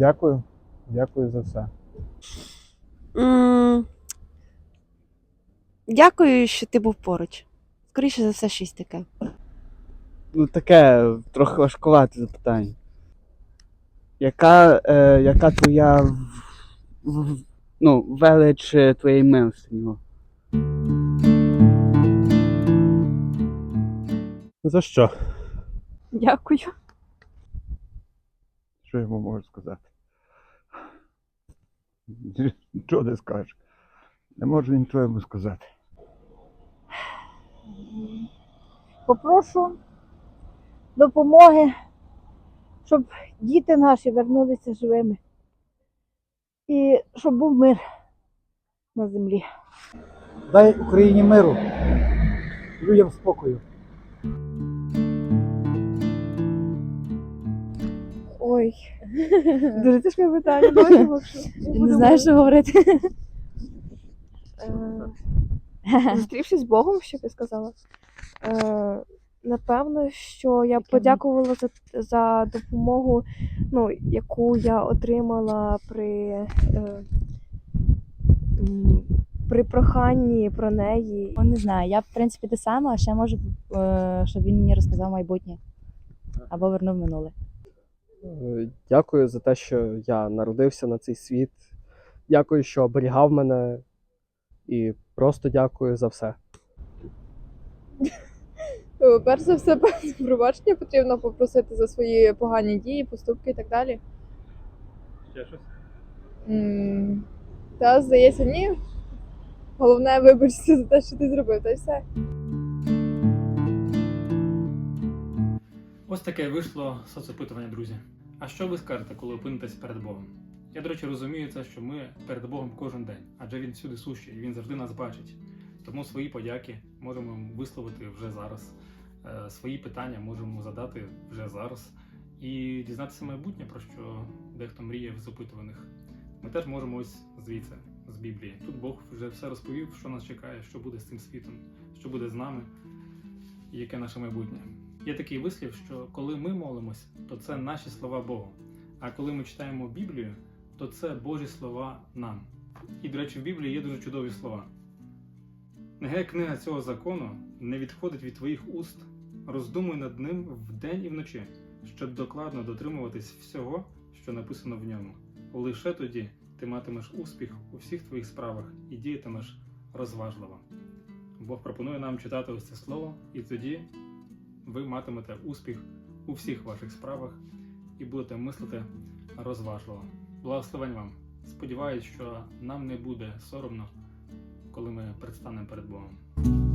Дякую. Дякую за все. М, Дякую, що ти був поруч. Скоріше за все, щось таке. Ну, таке трохи важкувате запитання. Яка, е, яка твоя в- в- ну, велич е, твоєї милостині? За що? Дякую. Що йому можу сказати? Нічого не скажеш. Не можу нічого йому сказати. попрошу допомоги, щоб діти наші вернулися живими. І щоб був мир на землі. Дай Україні миру, людям спокою. Ой. Дуже тяжке питання. Не знаю, що говорити. Е, Зустрівшись з Богом, що ти сказала. Е, Напевно, що я подякувала за, за допомогу, ну, яку я отримала при, е, при проханні про неї. Ну, не знаю, я в принципі те саме, а ще можу, е, щоб він мені розказав майбутнє або вернув минуле. Дякую за те, що я народився на цей світ. Дякую, що оберігав мене. І просто дякую за все. Е, Перш за все, пробачення потрібно попросити за свої погані дії, поступки і так далі. Ще щось? Та, здається, ні. Головне вибачте за те, що ти зробив, та й все. Ось таке вийшло соцопитування, друзі. А що ви скажете, коли опинитесь перед Богом? Я, до речі, розумію це, що ми перед Богом кожен день, адже він всюди сущий, він завжди нас бачить. Тому свої подяки можемо висловити вже зараз. Е, Свої питання можемо задати вже зараз і дізнатися майбутнє, про що дехто мріє в запитуваних. Ми теж можемо ось звідси, з Біблії. Тут Бог вже все розповів, що нас чекає, що буде з цим світом, що буде з нами, і яке наше майбутнє. Є такий вислів, що коли ми молимось, то це наші слова Богу. А коли ми читаємо Біблію, то це Божі слова нам. І, до речі, в Біблії є дуже чудові слова. Нехай книга цього закону не відходить від твоїх уст, роздумуй над ним вдень і вночі, щоб докладно дотримуватись всього, що написано в ньому. Лише тоді ти матимеш успіх у всіх твоїх справах і діятимеш розважливо. Бог пропонує нам читати ось це слово, і тоді ви матимете успіх у всіх ваших справах і будете мислити розважливо. Благословень вам! Сподіваюсь, що нам не буде соромно, коли ми предстанемо перед Богом.